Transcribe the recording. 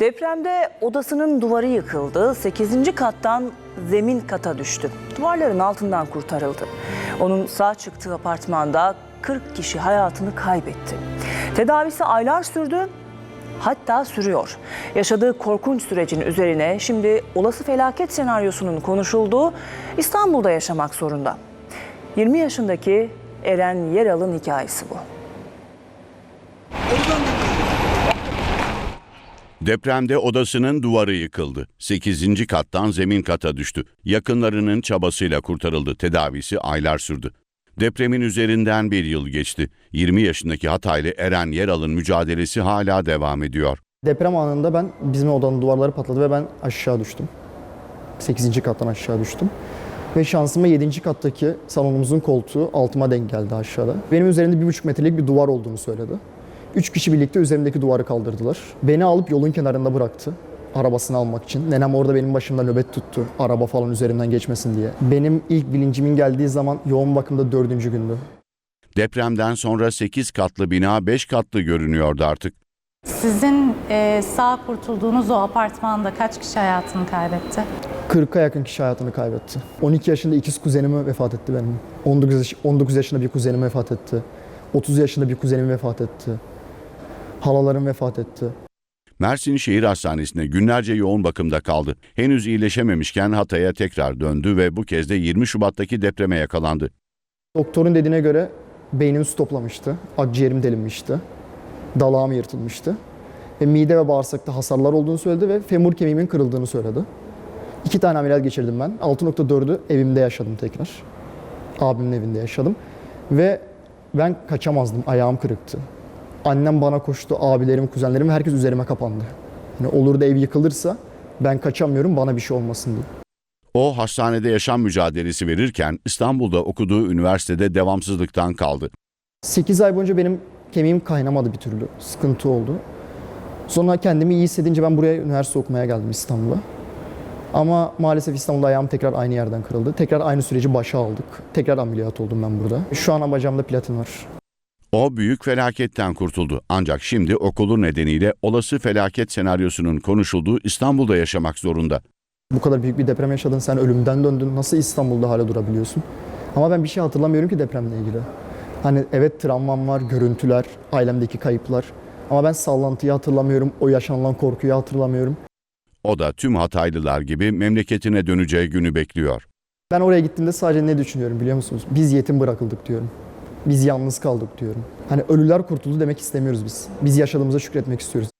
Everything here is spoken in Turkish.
Depremde odasının duvarı yıkıldı. 8. kattan zemin kata düştü. Duvarların altından kurtarıldı. Onun sağ çıktığı apartmanda 40 kişi hayatını kaybetti. Tedavisi aylar sürdü. Hatta sürüyor. Yaşadığı korkunç sürecin üzerine şimdi olası felaket senaryosunun konuşulduğu İstanbul'da yaşamak zorunda. 20 yaşındaki Eren Yeral'ın hikayesi bu. Depremde odasının duvarı yıkıldı. 8. kattan zemin kata düştü. Yakınlarının çabasıyla kurtarıldı. Tedavisi aylar sürdü. Depremin üzerinden bir yıl geçti. 20 yaşındaki Hataylı Eren Yeral'ın mücadelesi hala devam ediyor. Deprem anında ben bizim odanın duvarları patladı ve ben aşağı düştüm. 8. kattan aşağı düştüm. Ve şansıma 7. kattaki salonumuzun koltuğu altıma denk geldi aşağıda. Benim üzerimde 1,5 metrelik bir duvar olduğunu söyledi. Üç kişi birlikte üzerimdeki duvarı kaldırdılar. Beni alıp yolun kenarında bıraktı arabasını almak için. Nenem orada benim başımda nöbet tuttu. Araba falan üzerimden geçmesin diye. Benim ilk bilincimin geldiği zaman yoğun bakımda dördüncü gündü. Depremden sonra 8 katlı bina 5 katlı görünüyordu artık. Sizin e, sağ kurtulduğunuz o apartmanda kaç kişi hayatını kaybetti? 40'a yakın kişi hayatını kaybetti. 12 yaşında ikiz kuzenim vefat etti benim. 19, yaş- 19 yaşında bir kuzenim vefat etti. 30 yaşında bir kuzenim vefat etti. Halalarım vefat etti. Mersin Şehir Hastanesi'nde günlerce yoğun bakımda kaldı. Henüz iyileşememişken Hatay'a tekrar döndü ve bu kez de 20 Şubat'taki depreme yakalandı. Doktorun dediğine göre beynim su toplamıştı. Akciğerim delinmişti. Dalağım yırtılmıştı. Ve mide ve bağırsakta hasarlar olduğunu söyledi ve femur kemiğimin kırıldığını söyledi. İki tane ameliyat geçirdim ben. 6.4'ü evimde yaşadım tekrar. Abimin evinde yaşadım. Ve ben kaçamazdım. Ayağım kırıktı. Annem bana koştu, abilerim, kuzenlerim herkes üzerime kapandı. Yani olur da ev yıkılırsa ben kaçamıyorum bana bir şey olmasın diye. O hastanede yaşam mücadelesi verirken İstanbul'da okuduğu üniversitede devamsızlıktan kaldı. 8 ay boyunca benim kemiğim kaynamadı bir türlü. Sıkıntı oldu. Sonra kendimi iyi hissedince ben buraya üniversite okumaya geldim İstanbul'a. Ama maalesef İstanbul'da ayağım tekrar aynı yerden kırıldı. Tekrar aynı süreci başa aldık. Tekrar ameliyat oldum ben burada. Şu an bacağımda platin var. O büyük felaketten kurtuldu. Ancak şimdi okulu nedeniyle olası felaket senaryosunun konuşulduğu İstanbul'da yaşamak zorunda. Bu kadar büyük bir deprem yaşadın, sen ölümden döndün. Nasıl İstanbul'da hala durabiliyorsun? Ama ben bir şey hatırlamıyorum ki depremle ilgili. Hani evet travmam var, görüntüler, ailemdeki kayıplar. Ama ben sallantıyı hatırlamıyorum, o yaşanılan korkuyu hatırlamıyorum. O da tüm Hataylılar gibi memleketine döneceği günü bekliyor. Ben oraya gittiğimde sadece ne düşünüyorum biliyor musunuz? Biz yetim bırakıldık diyorum. Biz yalnız kaldık diyorum. Hani ölüler kurtuldu demek istemiyoruz biz. Biz yaşadığımıza şükretmek istiyoruz.